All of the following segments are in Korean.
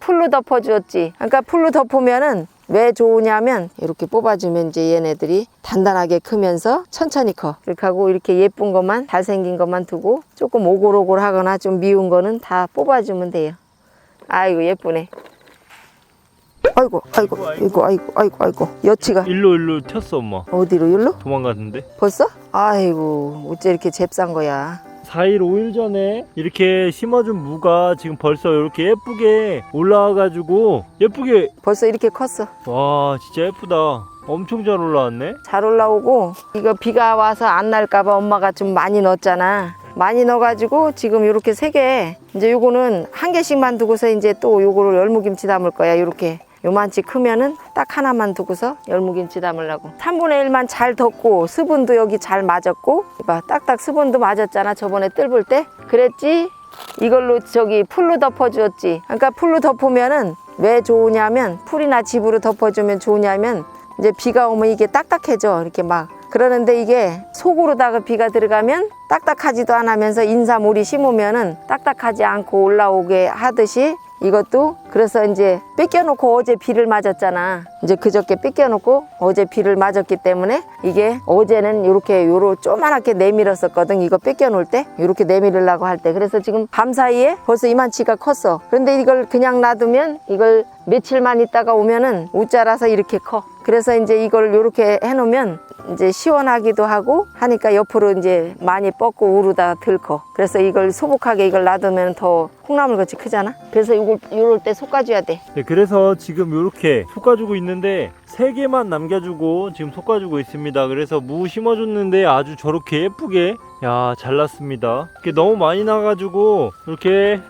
풀로 덮어주었지. 그러니까 풀로 덮으면은 왜 좋으냐면 이렇게 뽑아주면 이제 얘네들이 단단하게 크면서 천천히 커. 이렇게 하고 이렇게 예쁜 것만 잘생긴 것만 두고 조금 오골오골 하거나 좀 미운 거는 다 뽑아주면 돼요. 아이고 예쁘네. 아이고 아이고 아이고 아이고 아이고 아이고 여치가 일로 일로 튀었어 엄마 어디로 일로? 도망갔는데 벌써? 아이고 어째 이렇게 잽싼 거야. 4일 5일 전에 이렇게 심어준 무가 지금 벌써 이렇게 예쁘게 올라와가지고 예쁘게 벌써 이렇게 컸어. 와 진짜 예쁘다 엄청 잘 올라왔네 잘 올라오고 이거 비가 와서 안 날까봐 엄마가 좀 많이 넣었잖아. 많이 넣어가지고 지금 이렇게 세 개. 이제 요거는 한 개씩만 두고서 이제 또 요거를 열무김치 담을 거야. 요렇게 요만치 크면은 딱 하나만 두고서 열무김치 담으려고. 3분의 1만 잘 덮고 수분도 여기 잘 맞았고. 봐 딱딱 수분도 맞았잖아. 저번에 뜰볼 때. 그랬지. 이걸로 저기 풀로 덮어주었지. 그러니까 풀로 덮으면은 왜 좋으냐면 풀이나 집으로 덮어주면 좋으냐면 이제 비가 오면 이게 딱딱해져 이렇게 막 그러는데 이게 속으로다가 비가 들어가면 딱딱하지도 않으면서 인삼오리 심으면은 딱딱하지 않고 올라오게 하듯이 이것도 그래서 이제 뺏겨놓고 어제 비를 맞았잖아. 이제 그저께 뺏겨놓고 어제 비를 맞았기 때문에 이게 어제는 이렇게 요로 조그맣게 내밀었었거든. 이거 뺏겨놓을 때 이렇게 내밀으려고 할 때. 그래서 지금 밤 사이에 벌써 이만치가 컸어. 그런데 이걸 그냥 놔두면 이걸 며칠만 있다가 오면은 우짜라서 이렇게 커. 그래서 이제 이걸 이렇게 해놓으면 이제 시원하기도 하고 하니까 옆으로 이제 많이 뻗고 우르다 덜 커. 그래서 이걸 소복하게 이걸 놔두면 더 콩나물 같이 크잖아. 그래서 이걸 이럴 때 솎아줘야 돼. 네, 그래서 지금 이렇게 솎아주고 있는데 세 개만 남겨주고 지금 솎아주고 있습니다. 그래서 무 심어줬는데 아주 저렇게 예쁘게 야 잘났습니다. 이렇게 너무 많이 나가지고 이렇게.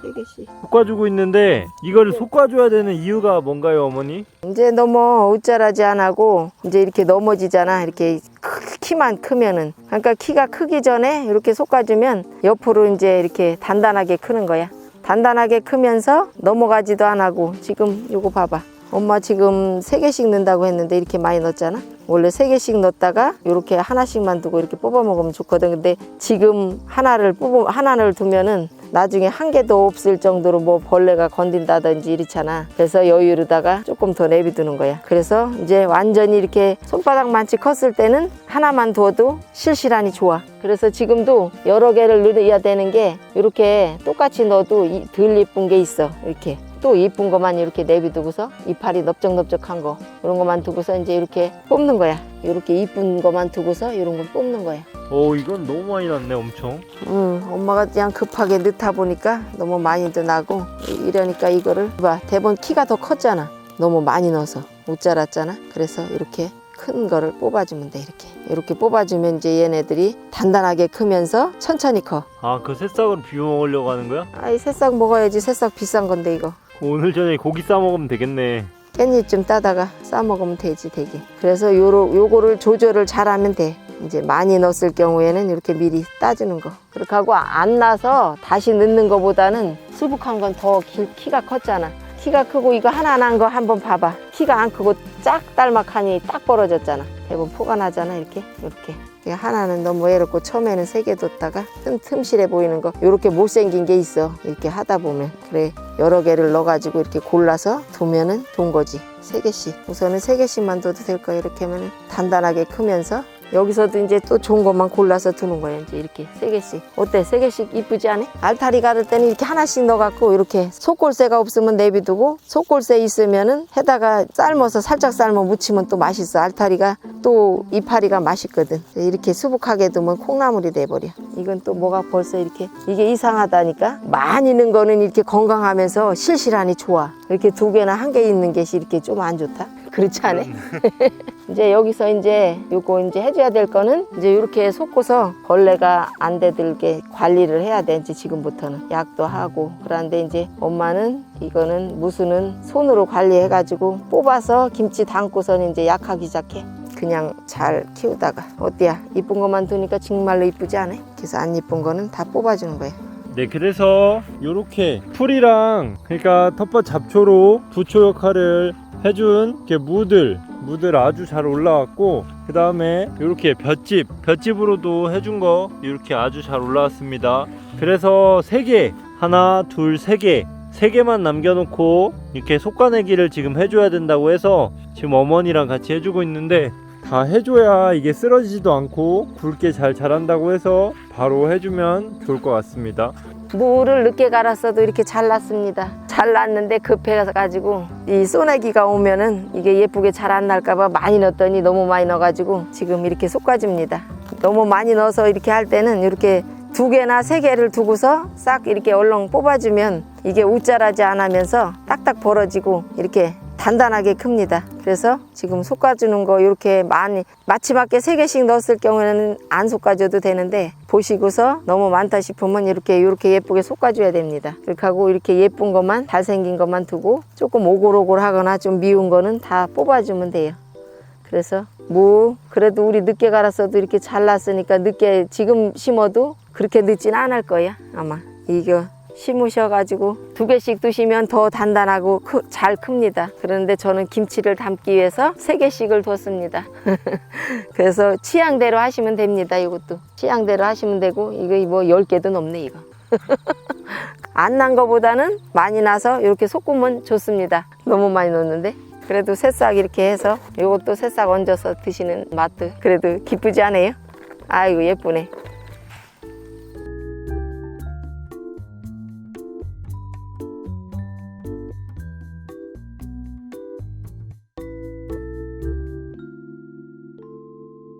솎아주고 있는데 이거를 솎아줘야 되는 이유가 뭔가요, 어머니? 이제 너무 우짜라지 안 하고 이제 이렇게 넘어지잖아. 이렇게 크- 키만 크면은. 그러니까 키가 크기 전에 이렇게 솎아주면 옆으로 이제 이렇게 단단하게 크는 거야. 단단하게 크면서 넘어가지도 안 하고 지금 요거 봐봐. 엄마 지금 세 개씩 넣는다고 했는데 이렇게 많이 넣었잖아. 원래 세 개씩 넣었다가 이렇게 하나씩만 두고 이렇게 뽑아 먹으면 좋거든. 근데 지금 하나를 뽑아 하나를 두면은 나중에 한 개도 없을 정도로 뭐 벌레가 건든다든지 이렇잖아. 그래서 여유로다가 조금 더 내비두는 거야. 그래서 이제 완전히 이렇게 손바닥만치 컸을 때는 하나만 둬도 실실하니 좋아. 그래서 지금도 여러 개를 넣어야 되는 게 이렇게 똑같이 넣어도 이- 덜 예쁜 게 있어. 이렇게. 또 예쁜 것만 이렇게 내비두고서 이파리 넓적넓적한 거 이런 것만 두고서 이제 이렇게 뽑는 거야. 이렇게 이쁜 것만 두고서 이런 거 뽑는 거야. 오 이건 너무 많이 났네 엄청. 응, 엄마가 그냥 급하게 넣다 보니까 너무 많이도 나고 이- 이러니까 이거를 봐 대본 키가 더 컸잖아 너무 많이 넣어서 못 자랐잖아 그래서 이렇게 큰 거를 뽑아주면 돼 이렇게 이렇게 뽑아주면 이제 얘네들이 단단하게 크면서 천천히 커 아 그 새싹으로 비벼 먹으려고 하는 거야? 아이 새싹 먹어야지 새싹 비싼 건데 이거 오늘 저녁에 고기 싸 먹으면 되겠네. 깻잎 좀 따다가 싸 먹으면 되지 되게. 그래서 요로 요거를 조절을 잘하면 돼. 이제 많이 넣었을 경우에는 이렇게 미리 따주는 거. 그렇게 하고 안 나서 다시 넣는 거보다는 수북한 건 더 키가 컸잖아 키가 크고 이거 하나 난 거 한번 봐봐. 키가 안 크고 짝 딸막하니 딱 벌어졌잖아. 대부분 포가 나잖아 이렇게? 이렇게. 하나는 너무 외롭고 처음에는 세 개 뒀다가 틈, 틈실해 보이는 거. 이렇게 못생긴 게 있어. 이렇게 하다 보면. 그래 여러 개를 넣어가지고 이렇게 골라서 두면은 좋은 거지. 세 개씩. 우선은 세 개씩만 둬도 될 거야 이렇게 하면은 단단하게 크면서 여기서도 이제 또 좋은 것만 골라서 두는 거야 이제 이렇게 세 개씩. 어때? 세 개씩 이쁘지 않아? 알타리 가를 때는 이렇게 하나씩 넣어갖고 이렇게 속골새가 없으면 내비두고 속골새 있으면은 해다가 삶아서 살짝 삶아 무치면 또 맛있어. 알타리가 또 이파리가 맛있거든. 이렇게 수북하게 두면 콩나물이 돼버려. 이건 또 뭐가 벌써 이렇게 이게 이상하다니까? 많이 넣은 거는 이렇게 건강하면서 실실하니 좋아. 이렇게 두 개나 한 개 있는 게 이렇게 좀 안 좋다 그렇지 않아? 이제 여기서 이제 요거 이제 해줘야 될 거는 이제 이렇게 섞고서 벌레가 안 대들게 관리를 해야 돼 이제 지금부터는. 약도 하고. 그런데 이제 엄마는 이거는 무수는 손으로 관리해가지고 뽑아서 김치 담고선 이제 약하기 시작해. 그냥 잘 키우다가. 어때야? 이쁜 것만 두니까 정말로 이쁘지 않아? 그래서 안 이쁜 거는 다 뽑아주는 거야 네 그래서 요렇게 풀이랑 그러니까 텃밭 잡초로 부초 역할을 해준 이렇게 무들 무들 아주 잘 올라왔고 그 다음에 이렇게 볏짚 볏짚으로도 해준 거 이렇게 아주 잘 올라왔습니다. 그래서 세개 하나 둘세개세 개만 남겨놓고 이렇게 솎아내기를 지금 해줘야 된다고 해서 지금 어머니랑 같이 해주고 있는데 다 해줘야 이게 쓰러지지도 않고 굵게 잘 자란다고 해서 바로 해주면 좋을 것 같습니다. 무를 늦게 갈았어도 이렇게 잘 났습니다. 잘 났는데 급해가지고 이 소나기가 오면은 이게 예쁘게 잘 안 날까봐 많이 넣었더니 너무 많이 넣어가지고 지금 이렇게 솎아집니다. 너무 많이 넣어서 이렇게 할 때는 이렇게 두 개나 세 개를 두고서 싹 이렇게 얼렁 뽑아주면 이게 우짜라지 안 하면서 딱딱 벌어지고 이렇게 단단하게 큽니다. 그래서 지금 솎아주는 거 이렇게 많이 마치밖에 세 개씩 넣었을 경우에는 안 솎아줘도 되는데 보시고서 너무 많다 싶으면 이렇게 이렇게 예쁘게 솎아줘야 됩니다. 그렇게 하고 이렇게 예쁜 것만 잘생긴 것만 두고 조금 오골오골 하거나 좀 미운 거는 다 뽑아주면 돼요. 그래서 무 그래도 우리 늦게 갈았어도 이렇게 잘났으니까 늦게 지금 심어도 그렇게 늦진 않을 거야 아마 이거 심으셔가지고 두 개씩 두시면 더 단단하고 크- 잘 큽니다. 그런데 저는 김치를 담기 위해서 세 개씩을 뒀습니다. 그래서 취향대로 하시면 됩니다 이것도. 취향대로 하시면 되고 이거 뭐 10개도 넘네 이거. 안 난 거보다는 많이 나서 이렇게 섞으면 좋습니다. 너무 많이 넣었는데. 그래도 새싹 이렇게 해서 이것도 새싹 얹어서 드시는 맛도 그래도 기쁘지 않아요? 아이고 예쁘네